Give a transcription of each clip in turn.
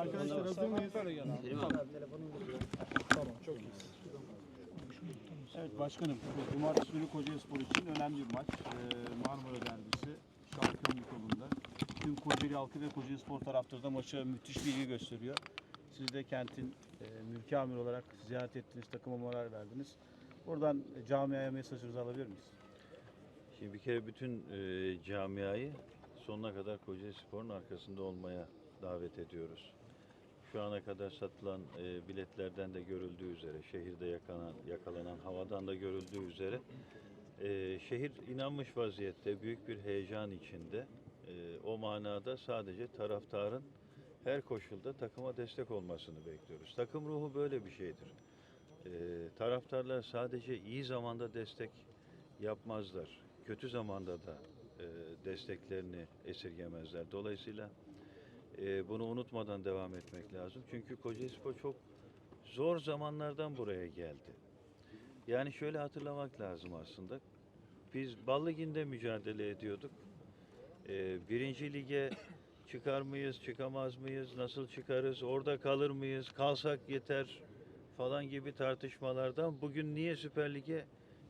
Arkadaşlar hazır mıyız? Tamam çok iyi. Evet başkanım, Cumartesi günü Kocaelispor için önemli bir maç. Ee, Marmara derbisi, şampiyonluk yolunda. Tüm Kocaeli halkı ve Kocaelispor taraftarı da maça müthiş bir ilgi gösteriyor. Siz de kentin e, mülki amir olarak ziyaret ettiniz, takıma moral verdiniz. Buradan e, camiaya mesajınızı alabilir miyiz? Şimdi bir kere bütün e, camiayı sonuna kadar Kocaeli Spor'un arkasında olmaya davet ediyoruz. Şu ana kadar satılan e, biletlerden de görüldüğü üzere, şehirde yakalanan, yakalanan havadan da görüldüğü üzere e, şehir inanmış vaziyette, büyük bir heyecan içinde. E, o manada sadece taraftarın her koşulda takıma destek olmasını bekliyoruz. Takım ruhu böyle bir şeydir. E, taraftarlar sadece iyi zamanda destek yapmazlar. Kötü zamanda da e, desteklerini esirgemezler. Dolayısıyla e, bunu unutmadan devam etmek lazım. Çünkü Kocaelispor çok zor zamanlardan buraya geldi. Yani şöyle hatırlamak lazım aslında. Biz Bal Ligi'nde mücadele ediyorduk. E, birinci lige çıkar mıyız, çıkamaz mıyız, nasıl çıkarız, orada kalır mıyız, kalsak yeter falan gibi tartışmalardan bugün niye Süper Lig'e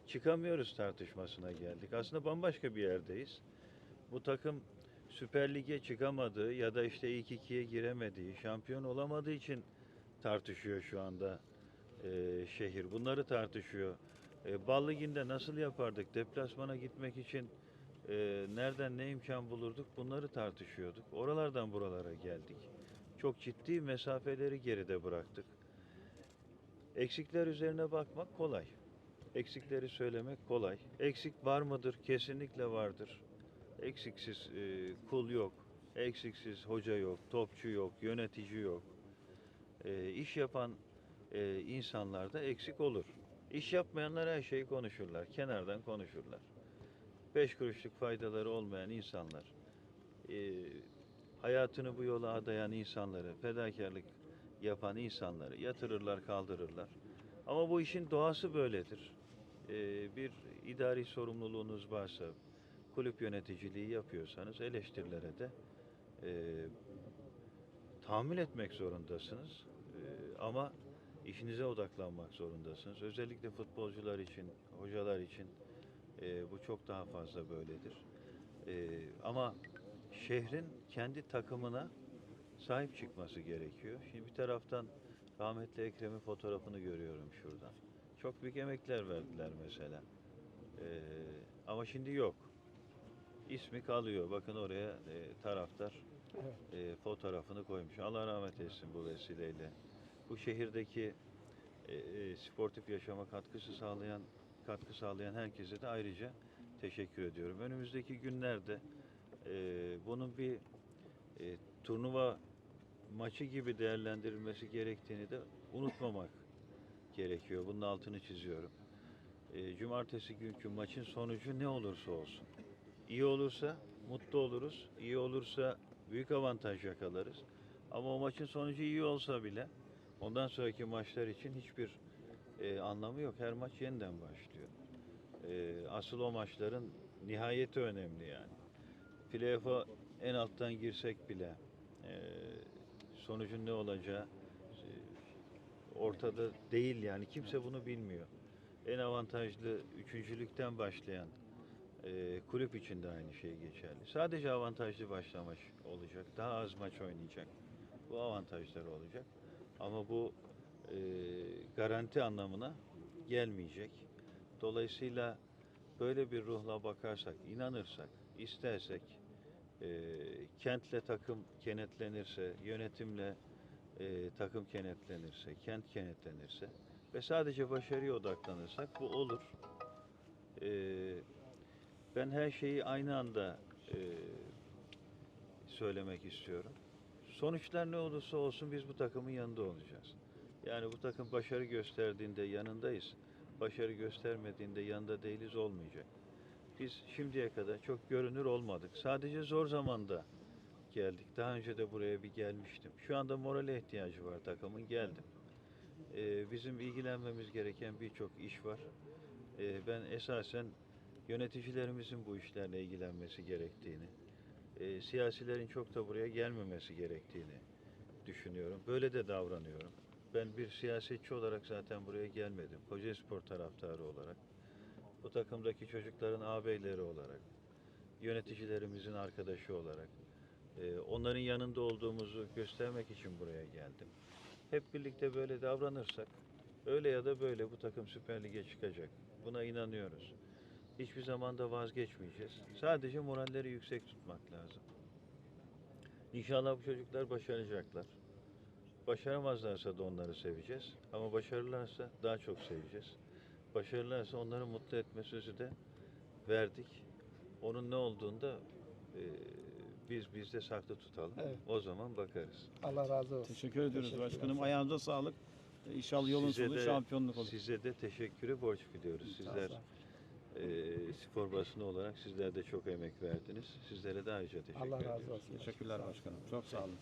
çıkamıyoruz tartışmasına geldik. Aslında bambaşka bir yerdeyiz. Bu takım Süper Lig'e çıkamadığı ya da işte ilk ikiye giremediği, şampiyon olamadığı için tartışıyor şu anda e, şehir. Bunları tartışıyor. E, Bal nasıl yapardık? Deplasmana gitmek için e, nereden ne imkan bulurduk? Bunları tartışıyorduk. Oralardan buralara geldik. Çok ciddi mesafeleri geride bıraktık. Eksikler üzerine bakmak kolay. Eksikleri söylemek kolay. Eksik var mıdır? Kesinlikle vardır. Eksiksiz e, kul yok. Eksiksiz hoca yok, topçu yok, yönetici yok. E, iş yapan e, insanlarda eksik olur. İş yapmayanlar her şeyi konuşurlar. Kenardan konuşurlar. Beş kuruşluk faydaları olmayan insanlar, e, hayatını bu yola adayan insanları, fedakarlık yapan insanları yatırırlar, kaldırırlar. Ama bu işin doğası böyledir. Ee, bir idari sorumluluğunuz varsa, kulüp yöneticiliği yapıyorsanız eleştirilere de e, tahammül etmek zorundasınız. E, ama işinize odaklanmak zorundasınız. Özellikle futbolcular için, hocalar için e, bu çok daha fazla böyledir. E, ama şehrin kendi takımına sahip çıkması gerekiyor. Şimdi bir taraftan rahmetli Ekrem'in fotoğrafını görüyorum şuradan. Çok büyük emekler verdiler mesela. Ee, ama şimdi yok. İsmi kalıyor. Bakın oraya e, taraftar e, fotoğrafını koymuş. Allah rahmet etsin bu vesileyle. Bu şehirdeki e, e, sportif yaşama katkısı sağlayan katkı sağlayan herkese de ayrıca teşekkür ediyorum. Önümüzdeki günlerde e, bunun bir e, turnuva maçı gibi değerlendirilmesi gerektiğini de unutmamak gerekiyor. Bunun altını çiziyorum. E, cumartesi günkü maçın sonucu ne olursa olsun. İyi olursa mutlu oluruz. İyi olursa büyük avantaj yakalarız. Ama o maçın sonucu iyi olsa bile ondan sonraki maçlar için hiçbir e, anlamı yok. Her maç yeniden başlıyor. E, asıl o maçların nihayeti önemli yani. Playoff'a en alttan girsek bile e, sonucun ne olacağı e, ortada değil yani kimse bunu bilmiyor. En avantajlı üçüncülükten başlayan e, kulüp için de aynı şey geçerli. Sadece avantajlı başlamış olacak. Daha az maç oynayacak. Bu avantajları olacak. Ama bu e, garanti anlamına gelmeyecek. Dolayısıyla böyle bir ruhla bakarsak, inanırsak, istersek, e, kentle takım kenetlenirse, yönetimle e, takım kenetlenirse, kent kenetlenirse ve sadece başarıya odaklanırsak bu olur. E, ben her şeyi aynı anda e, söylemek istiyorum. Sonuçlar ne olursa olsun biz bu takımın yanında olacağız. Yani bu takım başarı gösterdiğinde yanındayız. Başarı göstermediğinde yanında değiliz olmayacak. Biz şimdiye kadar çok görünür olmadık. Sadece zor zamanda geldik. Daha önce de buraya bir gelmiştim. Şu anda morale ihtiyacı var takımın. Geldim. Ee, bizim ilgilenmemiz gereken birçok iş var. Ee, ben esasen yöneticilerimizin bu işlerle ilgilenmesi gerektiğini, e, siyasilerin çok da buraya gelmemesi gerektiğini düşünüyorum. Böyle de davranıyorum. Ben bir siyasetçi olarak zaten buraya gelmedim. Kocaelispor taraftarı olarak. Bu takımdaki çocukların ağabeyleri olarak, yöneticilerimizin arkadaşı olarak, e, onların yanında olduğumuzu göstermek için buraya geldim. Hep birlikte böyle davranırsak, öyle ya da böyle bu takım Süper Lig'e çıkacak. Buna inanıyoruz. Hiçbir zaman da vazgeçmeyeceğiz. Sadece moralleri yüksek tutmak lazım. İnşallah bu çocuklar başaracaklar. Başaramazlarsa da onları seveceğiz. Ama başarırlarsa daha çok seveceğiz. Başarırlarsa onları mutlu etme sözü de verdik. Onun ne olduğunda e, biz bizde saklı tutalım. Evet. O zaman bakarız. Allah razı olsun. Teşekkür ediyoruz Teşekkürler. başkanım. Ayağınıza sağlık. İnşallah yolun Size sonu de- şampiyonluk olur. Size de teşekkürü borç biliyoruz. Sizler e, spor basını olarak sizler de çok emek verdiniz. Sizlere de ayrıca teşekkür Allah razı ediyoruz. olsun. Teşekkürler başkanım. Çok sağ olun.